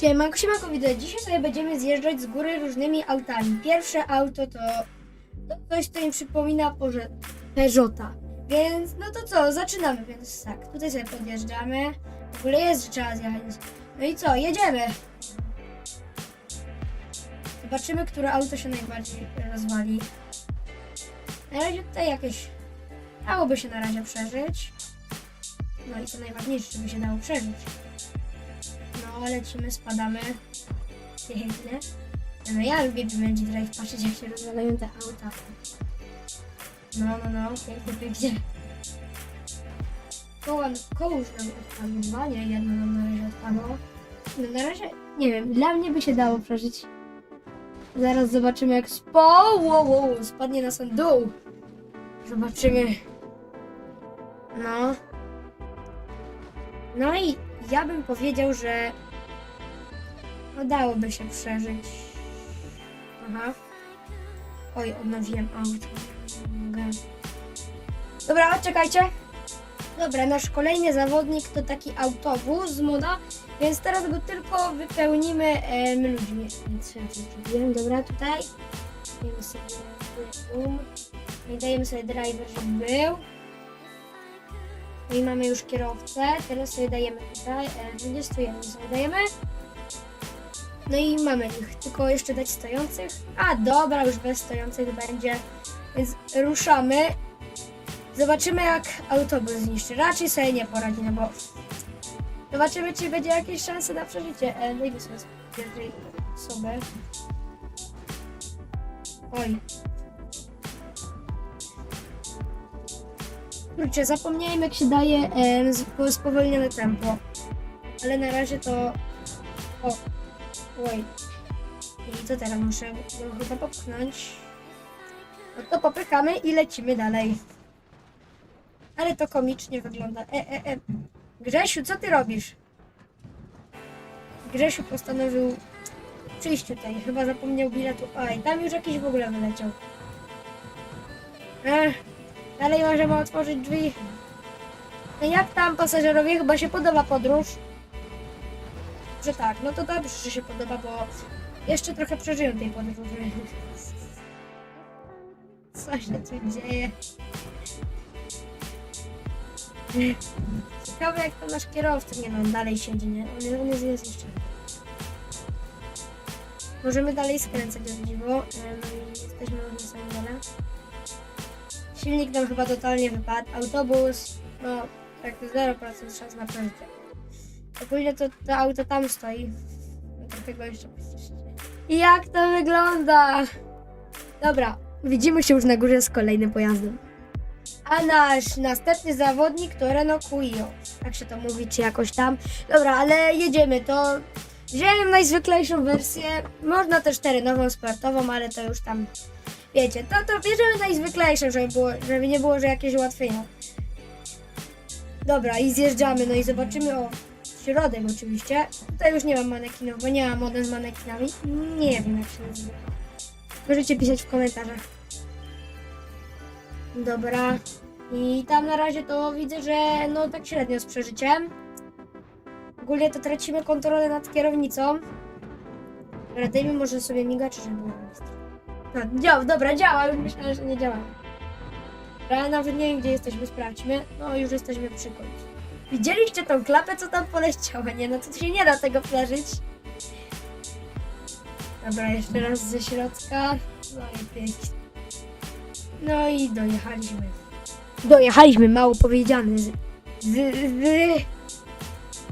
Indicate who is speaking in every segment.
Speaker 1: Siemanko, siemanko, widzę. Dzisiaj sobie będziemy zjeżdżać z góry różnymi autami. Pierwsze auto to, to coś, co mi przypomina Porze- Peugeota. Więc, no to co, zaczynamy. Więc tak, tutaj sobie podjeżdżamy. W ogóle jest, że trzeba zjechać. No i co, jedziemy. Zobaczymy, które auto się najbardziej rozwali. Na razie tutaj jakieś dałoby się na razie przeżyć. No i co najważniejsze, żeby się dało przeżyć. No, lecimy, spadamy. Pięknie. No ja lubię BMG Drive, patrzeć jak się rozwalają te auta. No, no, no, pięknie, pięknie. Koło, koło już nam odpadło, dwa, nie, jedno nam na razie odpadło. No na razie, nie wiem, dla mnie by się dało przeżyć. Zaraz zobaczymy jak spo... Wow, wow, spadnie na sam dół. Zobaczymy. No. No i ja bym powiedział, że no dałoby się przeżyć. Aha. Oj, odnowiłem auto. Dobra, czekajcie. Dobra, nasz kolejny zawodnik to taki autobus z moda, więc teraz go tylko wypełnimy ludźmi. Ja to zrobiłem. Dobra, tutaj. Dajemy sobie i dajemy sobie driver, żeby był. No i mamy już kierowcę. Teraz sobie dajemy tutaj. E, rejestrujemy sobie dajemy. No i mamy ich. Tylko jeszcze dać stojących. A dobra, już bez stojących będzie. Więc ruszamy. Zobaczymy jak autobus zniszczy. Raczej sobie nie poradzi, no bo zobaczymy czy będzie jakieś szanse na przeżycie. E, dajmy sobie pierwszej osobę. Oj. Kurczę, zapomniałem jak się daje sp- spowolnione tempo. Ale na razie to... O. Oj. I co teraz muszę go chyba popchnąć? No to popychamy i lecimy dalej. Ale to komicznie wygląda. E, e, e. Grzesiu, co ty robisz? Grzesiu postanowił przyjść tutaj. Chyba zapomniał biletu. Oj, tam już jakiś w ogóle wyleciał. Ech. Dalej możemy otworzyć drzwi. No jak tam pasażerowie? Chyba się podoba podróż? Że tak, no to dobrze, że się podoba, bo jeszcze trochę przeżyję tej podróży. Co się tu dzieje? Ciekawe jak to nasz kierowca. Nie no, on dalej siedzi, nie? On, on jest, jest jeszcze. Możemy dalej skręcać o dziwo. No i jesteśmy już na samym dole. Silnik nam chyba totalnie wypadł. Autobus, no tak 0% szans na przeżycie. Ogólnie to, to auto tam stoi. Trochę go jeszcze I jak to wygląda? Dobra, widzimy się już na górze z kolejnym pojazdem. A nasz następny zawodnik to Renault Clio. Jak się to mówi, czy jakoś tam. Dobra, ale jedziemy. To wziąłem najzwyklejszą wersję. Można też terenową, sportową, ale to już tam Wiecie, to, to bierzemy najzwyklejsze, żeby, było, żeby nie było, że jakieś ułatwienia. Dobra, i zjeżdżamy, no i zobaczymy o środek oczywiście. Tutaj już nie mam manekinów, bo nie mam model z manekinami. Nie wiem jak się nazywa. Możecie pisać w komentarzach. Dobra. I tam na razie to widzę, że no tak średnio z przeżyciem. Ogólnie to tracimy kontrolę nad kierownicą. Dobra, dajmy może sobie migacze, żeby było. No, działa, dobra, działa, już myślałem, że nie działa. Ale nawet nie wiem, gdzie jesteśmy, sprawdźmy. No, już jesteśmy przy końcu. Widzieliście tą klapę, co tam poleciała, nie? No to się nie da tego przeżyć. Dobra, jeszcze raz ze środka. No i pięknie. No i dojechaliśmy. Dojechaliśmy, mało powiedziane. Z, z, z...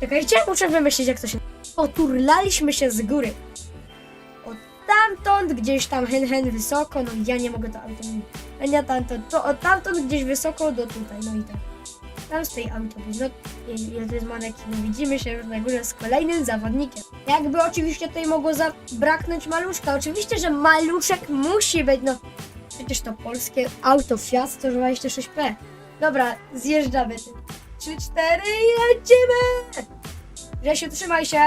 Speaker 1: Czekajcie, muszę wymyślić, jak to się... Oturlaliśmy się z góry tamtąd gdzieś tam hen hen wysoko, no ja nie mogę to auto a nie tamtąd, to od tamtąd gdzieś wysoko do tutaj, no i tak. Tam stoi autobus, i- ile to jest manekin, no widzimy się na górze z kolejnym zawodnikiem. Jakby oczywiście tutaj mogło zabraknąć maluszka, oczywiście, że maluszek musi być, no przecież to polskie auto Fiat 126P. Dobra, zjeżdżamy. 3, 4 i lecimy! Grzesiu, trzymaj się!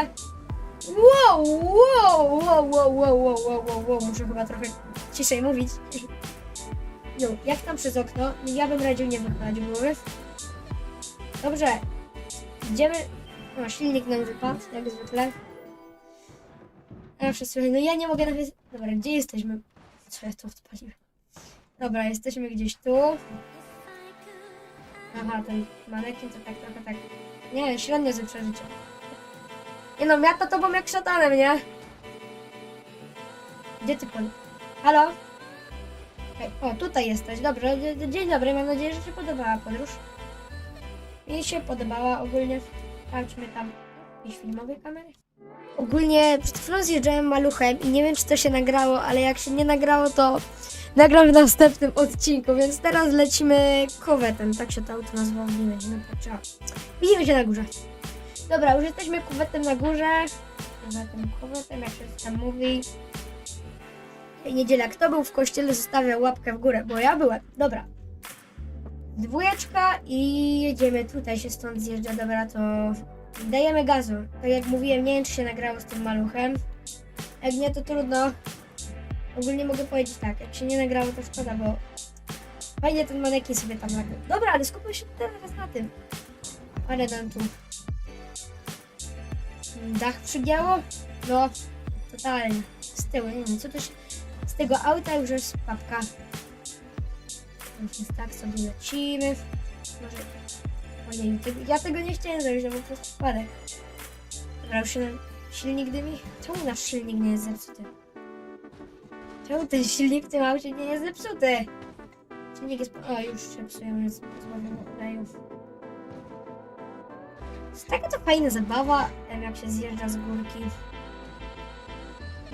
Speaker 1: Wow, wow, wow, wow, wow, wow, wow, wow, wow, muszę chyba trochę ciszej mówić. No, jak tam przez okno? Ja bym radził nie wychylać głowy. Dobrze, idziemy. No, silnik nam wypadł, jak zwykle. Zawsze słuchaj, no ja nie mogę nawet... Dobra, gdzie jesteśmy? Co ja tu odpaliłem? Dobra, jesteśmy gdzieś tu. Aha, ten manekin to tak trochę tak... Nie, średnio ze przeżycia. Nie no, ja to tobą jak szatanem, nie? Gdzie ty pol... Halo? O, tutaj jesteś. Dobrze, dzie- dzień dobry, mam nadzieję, że Ci podobała podróż. Mi się podobała ogólnie. Sprawdźmy tam jakieś filmowe kamery. Ogólnie przed chwilą zjeżdżałem maluchem i nie wiem, czy to się nagrało, ale jak się nie nagrało, to nagram w następnym odcinku, więc teraz lecimy kuwetem. Tak się to auto nazywa. No to trzeba. Widzimy się na górze. Dobra, już jesteśmy kuwetem na górze. Kuwetem, kuwetem, jak się tam mówi. Niedziela. Kto był w kościele, zostawiał łapkę w górę, bo ja byłem. Dobra. Dwójeczka i jedziemy. Tutaj się stąd zjeżdża. Dobra, to dajemy gazu. Tak jak mówiłem, nie wiem, czy się nagrało z tym maluchem. Jak nie, to trudno. Ogólnie mogę powiedzieć tak, jak się nie nagrało, to szkoda, bo fajnie ten manekin sobie tam nagrał. Dobra, ale skupmy się teraz na tym. Ale nam tu dach przygiało? No, totalnie. Z tyłu, nie wiem, co się... Z tego auta już jest papka. Więc tak sobie lecimy. Może... Ojej, tego, ja tego nie chciałem zrobić, to był po prostu spadek. Już się nam silnik dymi. Czemu nasz silnik nie jest zepsuty? Czemu ten silnik w tym aucie nie jest zepsuty? Silnik jest... O, już się psują, jest pozbawiony olejów. Jest taka to fajna zabawa, jak się zjeżdża z górki.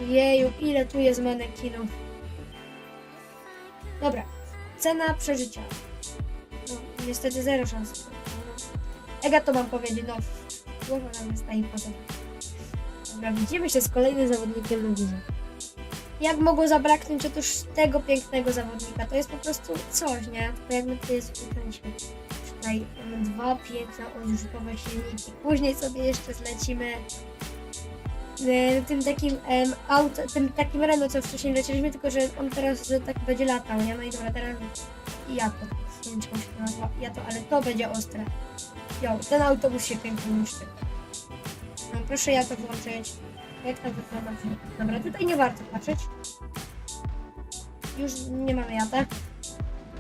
Speaker 1: Jeju, ile tu jest manekinów. Dobra, cena przeżycia. No, niestety zero szans. Ega to mam powiedzieć, no. Głowa nam wystaje potem. Dobra, widzimy się z kolejnym zawodnikiem na górze. Jak mogło zabraknąć otóż tego pięknego zawodnika? To jest po prostu coś, nie? Tylko jak my tutaj jest ukręcimy. Tutaj mamy dwa piękne odrzutowe silniki. Później sobie jeszcze zlecimy e, tym takim em, auto, tym takim Renault, co wcześniej lecieliśmy, tylko że on teraz że tak będzie latał, nie? No i dobra, teraz ja to, nie wiem, się nazywa, ja to, ale to będzie ostre. Jo, ten autobus się pięknie niszczy. No, proszę ja to włączyć. Jak tam wygląda? Dobra, tutaj nie warto patrzeć. Już nie mamy jata.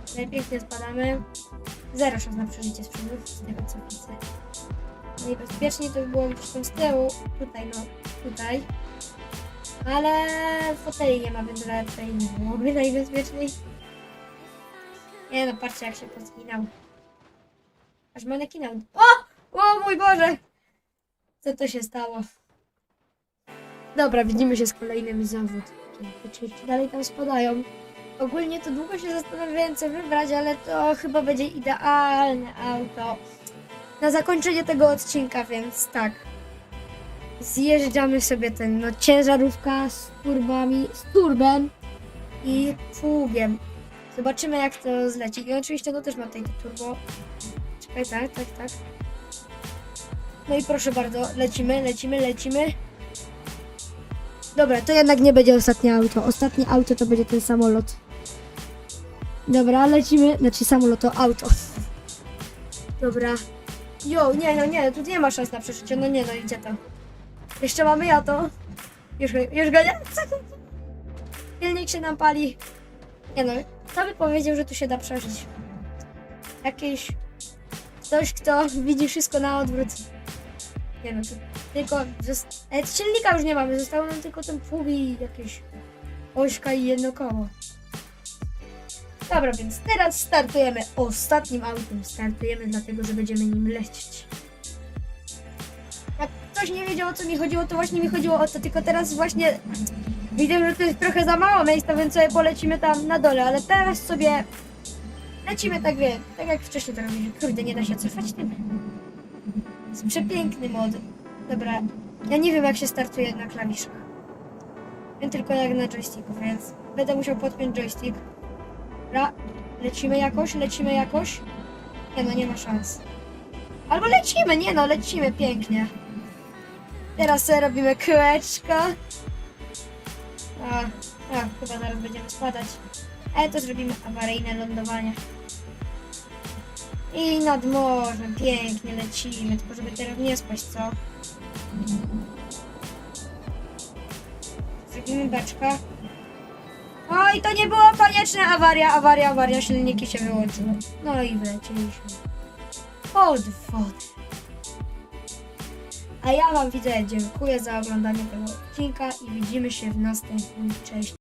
Speaker 1: Tutaj pięknie spadamy. Zero szans na przeżycie z z tego co widzę. Najbezpieczniej to by było tam z tyłu. Tutaj, no, tutaj. Ale foteli nie ma, więc raczej nie byłoby najbezpieczniej. Nie no, patrzcie jak się pozginał. Aż manekinał. O! O mój Boże! Co to się stało? Dobra, widzimy się z kolejnym zawodnikiem. Czy dalej tam spadają? Ogólnie to długo się zastanawiałem co wybrać, ale to chyba będzie idealne auto na zakończenie tego odcinka, więc tak. Zjeżdżamy sobie ten, no ciężarówka z turbami, z turbem i pługiem. Zobaczymy jak to zleci. I oczywiście no też ma tutaj to turbo. Czekaj, tak, tak, tak. No i proszę bardzo, lecimy, lecimy, lecimy. Dobra, to jednak nie będzie ostatnie auto. Ostatnie auto to będzie ten samolot. Dobra, lecimy. Znaczy samolot to auto. Dobra. Jo, nie, no nie, tu nie ma szans na przeżycie. No nie, no idzie to. Jeszcze mamy ja to. Już, już go nie. Silnik się nam pali. Nie no, kto by powiedział, że tu się da przeżyć? Jakiś ktoś, kto widzi wszystko na odwrót. Nie no, tylko. zost- E, silnika już nie mamy, zostało nam tylko ten pług i jakieś ośka i jedno koło. Dobra, więc teraz startujemy ostatnim autem. Startujemy dlatego, że będziemy nim lecieć. Jak ktoś nie wiedział o co mi chodziło, to właśnie mi chodziło o to, tylko teraz właśnie widzę, że to jest trochę za mało miejsca, więc sobie polecimy tam na dole, ale teraz sobie lecimy tak wie, tak jak wcześniej to robiliśmy. Kurde, nie da się cofać tym. Jest przepiękny mod. Dobra, ja nie wiem jak się startuje na klawiszach. Wiem tylko jak na joysticku, więc będę musiał podpiąć joystick. Dobra, lecimy jakoś, lecimy jakoś. Nie no, nie ma szans. Albo lecimy, nie no, lecimy pięknie. Teraz sobie robimy kółeczko. A, a, chyba zaraz będziemy spadać. Ale to zrobimy awaryjne lądowanie. I nad morzem pięknie lecimy, tylko żeby teraz nie spaść, co? Robimy beczkę. Oj, to nie było konieczne. Awaria, awaria, awaria. Silniki się wyłączyły. No i wlecieliśmy. Pod wodę. A ja wam widzę, dziękuję za oglądanie tego odcinka i widzimy się w następnym. Cześć.